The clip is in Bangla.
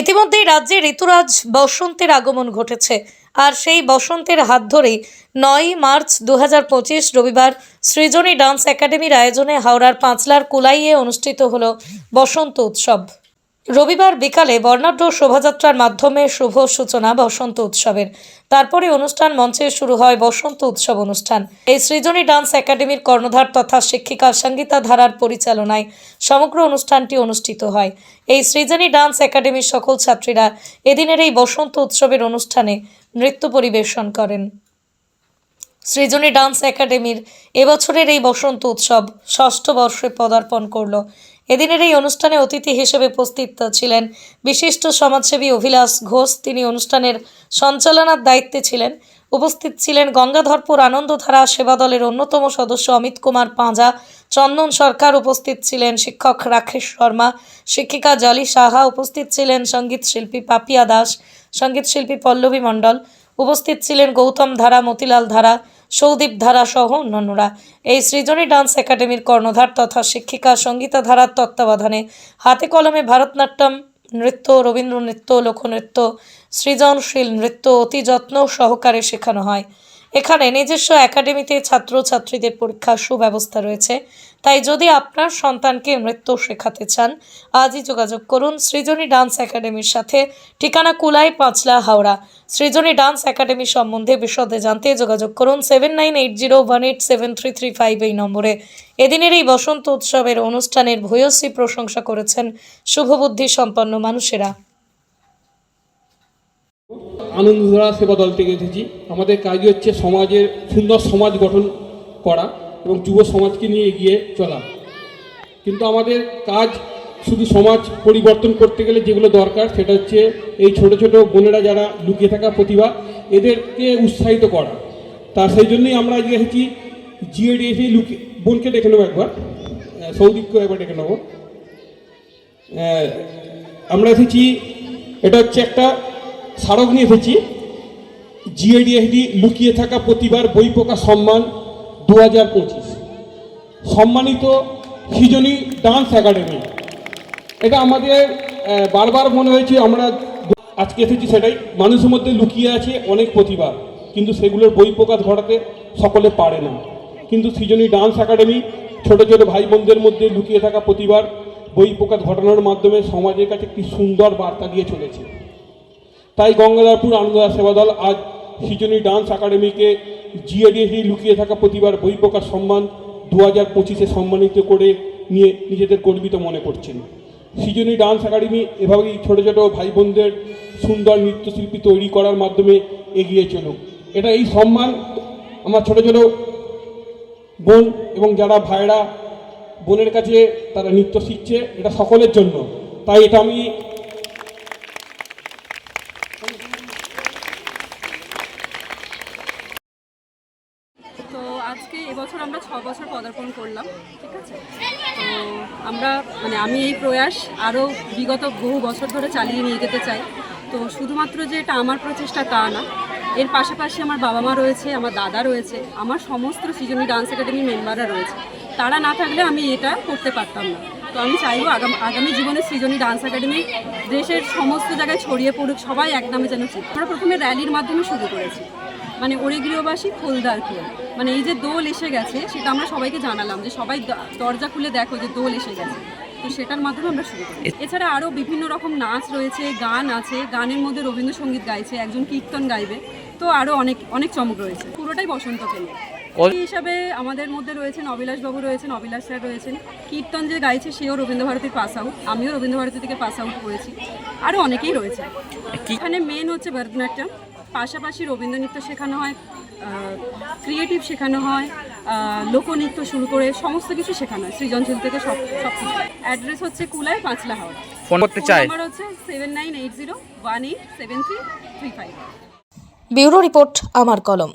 ইতিমধ্যেই রাজ্যে ঋতুরাজ বসন্তের আগমন ঘটেছে। আর সেই বসন্তের হাত ধরেই নয় মার্চ দু হাজার পঁচিশ রবিবার সৃজনী ডান্স একাডেমির আয়োজনে হাওড়ার পাঁচলার কুলাইয়ে অনুষ্ঠিত হল বসন্ত উৎসব। রবিবার বিকালে বর্ণাঢ্য শোভাযাত্রার মাধ্যমে শুভ সূচনা বসন্ত উৎসবের। তারপরে অনুষ্ঠান মঞ্চে শুরু হয় বসন্ত উৎসব অনুষ্ঠান। এই সৃজনী ডান্স একাডেমির কর্ণধার তথা শিক্ষিকা সঙ্গীতা ধারার পরিচালনায় সমগ্র অনুষ্ঠানটি অনুষ্ঠিত হয়। এই সৃজনী ডান্স একাডেমির সকল ছাত্রীরা এদিনের এই বসন্ত উৎসবের অনুষ্ঠানে নৃত্য পরিবেশন করেন। সৃজনী ডান্স একাডেমির এবছরের এই বসন্ত উৎসব ষষ্ঠ বর্ষে পদার্পণ করল। এদিনের এই অনুষ্ঠানে অতিথি হিসেবে উপস্থিত ছিলেন বিশিষ্ট সমাজসেবী অভিলাষ ঘোষ। তিনি অনুষ্ঠানের সঞ্চালনার দায়িত্বে ছিলেন। উপস্থিত ছিলেন গঙ্গাধরপুর আনন্দধারা সেবা দলের অন্যতম সদস্য অমিত কুমার পাঁজা। চন্দন সরকার উপস্থিত ছিলেন শিক্ষক রাকেশ শর্মা। শিক্ষিকা জলি সাহা উপস্থিত ছিলেন সংগীত শিল্পী পাপিয়া দাস। সংগীত শিল্পী পল্লবী মণ্ডল। উপস্থিত ছিলেন গৌতম ধারা, মতিলাল ধারা। সৌদীপ ধারা সহ অন্যান্যরা। এই সৃজনী ডান্স একাডেমির কর্ণধার তথা শিক্ষিকা সঙ্গীতা ধারার তত্ত্বাবধানে হাতে কলমে ভারতনাট্যম, নৃত্য রবীন্দ্র নৃত্য লোকনৃত্য, সৃজনশীল নৃত্য অতি যত্ন সহকারে শেখানো হয়। এখানে নিজস্ব একাডেমিতে ছাত্রছাত্রীদের পরীক্ষার সুব্যবস্থা রয়েছে। তাই যদি আপনার সন্তানকে নৃত্য শেখাতে চান, আজই যোগাযোগ করুন সৃজনী ডান্স একাডেমির সাথে। ঠিকানা কুলাই, পাঁচলা, হাওড়া। সৃজনী ডান্স একাডেমি সম্বন্ধে বিশদে জানতে যোগাযোগ করুন seven nine eight zero one eight seven three three five এই নম্বরে। এদিনের এই বসন্ত উৎসবের অনুষ্ঠানের ভূয়সী প্রশংসা করেছেন শুভবুদ্ধি সম্পন্ন মানুষেরা। আনন্দধারা সেবা দল থেকে এসেছি। আমাদের কাজই হচ্ছে সমাজের সুন্দর সমাজ গঠন করা এবং যুব সমাজকে নিয়ে এগিয়ে চলা। কিন্তু আমাদের কাজ শুধু সমাজ পরিবর্তন করতে গেলে যেগুলো দরকার সেটা হচ্ছে এই ছোট ছোট বোনেরা যারা লুকিয়ে থাকা প্রতিভা এদেরকে উৎসাহিত করা। তা সেই জন্যই আমরা আজকে এসেছি জিএডিএসি লুকিয়ে বোনকে ডেকে নেব একবার। আহ, সৌদীপকেও একবার ডেকে নেব। আমরা এসেছি এটা হচ্ছে একটা স্মারক নিয়ে এসেছি জিএডিএসডি লুকিয়ে থাকা প্রতিবার বই প্রকাশ সম্মান দু হাজার পঁচিশ। সম্মানিত সৃজনী ডান্স একাডেমি। এটা আমাদের বারবার মনে হয়েছে আমরা আজকে এসেছি সেটাই। মানুষের মধ্যে লুকিয়ে আছে অনেক প্রতিভা, কিন্তু সেগুলোর বই প্রকাশ ঘটাতে সকলে পারে না। কিন্তু সৃজনী ডান্স একাডেমি ছোট ছোট ভাই বোনদের মধ্যে লুকিয়ে থাকা প্রতিভার বই প্রকাশ ঘটানোর মাধ্যমে সমাজের কাছে একটি সুন্দর বার্তা দিয়ে চলেছে। তাই গঙ্গাধরপুর আনন্দদাস সেবা দল আজ সৃজনী ডান্স একাডেমিকে জিএডিএসি লুকিয়ে থাকা প্রতিবার বই প্রকাশ সম্মান দু হাজার পঁচিশে সম্মানিত করে নিয়ে নিজেদের গর্বিত মনে করছেন। সৃজনী ডান্স একাডেমি এভাবেই ছোটো ছোটো ভাই বোনদের সুন্দর নৃত্যশিল্পী তৈরি করার মাধ্যমে এগিয়ে চলুক। এটা এই সম্মান আমার ছোটো ছোটো বোন এবং যারা ভাইরা বোনের কাছে তারা নৃত্য শিখছে, এটা সকলের জন্য। তাই এটা আমি তো আজকে এবছর আমরা ছ বছর পদার্পণ করলাম, ঠিক আছে? তো আমরা মানে আমি এই প্রয়াস আরও বিগত বহু বছর ধরে চালিয়ে নিয়ে যেতে চাই। তো শুধুমাত্র যে এটা আমার প্রচেষ্টা তা না, এর পাশাপাশি আমার বাবা মা রয়েছে, আমার দাদা রয়েছে, আমার সমস্ত সৃজনী ডান্স একাডেমি মেম্বাররা রয়েছে। তারা না থাকলে আমি এটা করতে পারতাম না। তো আমি চাইব আগাম, আগামী জীবনে সৃজনী ডান্স একাডেমি দেশের সমস্ত জায়গায় ছড়িয়ে পড়ুক, সবাই এক নামে যেন। আমরা প্রথমে র্যালির মাধ্যমে শুরু করেছি। মানে ওরেগৃহবাসী ফুলদার খুলে মানে এই যে দোল এসে গেছে সেটা আমরা সবাইকে জানালাম যে সবাই দরজা খুলে দেখো যে দোল এসে গেছে। তো সেটার মাধ্যমে আমরা শুরু করি। এছাড়া আরও বিভিন্ন রকম নাচ রয়েছে গান আছে। গানের মধ্যে রবীন্দ্রসঙ্গীত গাইছে একজন কীর্তন গাইবে। তো আরও অনেক অনেক চমক রয়েছে। পুরোটাই বসন্তকে নিয়ে এই হিসাবে আমাদের মধ্যে রয়েছেন অবিলাস বাবু রয়েছেন অবিলাস স্যার রয়েছেন। কীর্তন যে গাইছে সেও রবীন্দ্র ভারতীর পাস আউট। আমিও রবীন্দ্র ভারতী থেকে পাস আউট করেছি আরও অনেকেই রয়েছে। এখানে মেন হচ্ছে ভরতনাট্যম। পাশাপাশি রবীন্দ্র নৃত্য শেখানো হয় ক্রিয়েটিভ শেখানো হয় লোকনৃত্য শুরু করে সমস্ত কিছু শেখানো হয় সৃজনশীল থেকে সব সব কিছু। অ্যাড্রেস হচ্ছে কুলায় পাঁচলা হাওড়া। ফোন করতে চাই। নাম্বার হচ্ছে seven nine eight zero one eight seven three three five bureau report আমার কলম।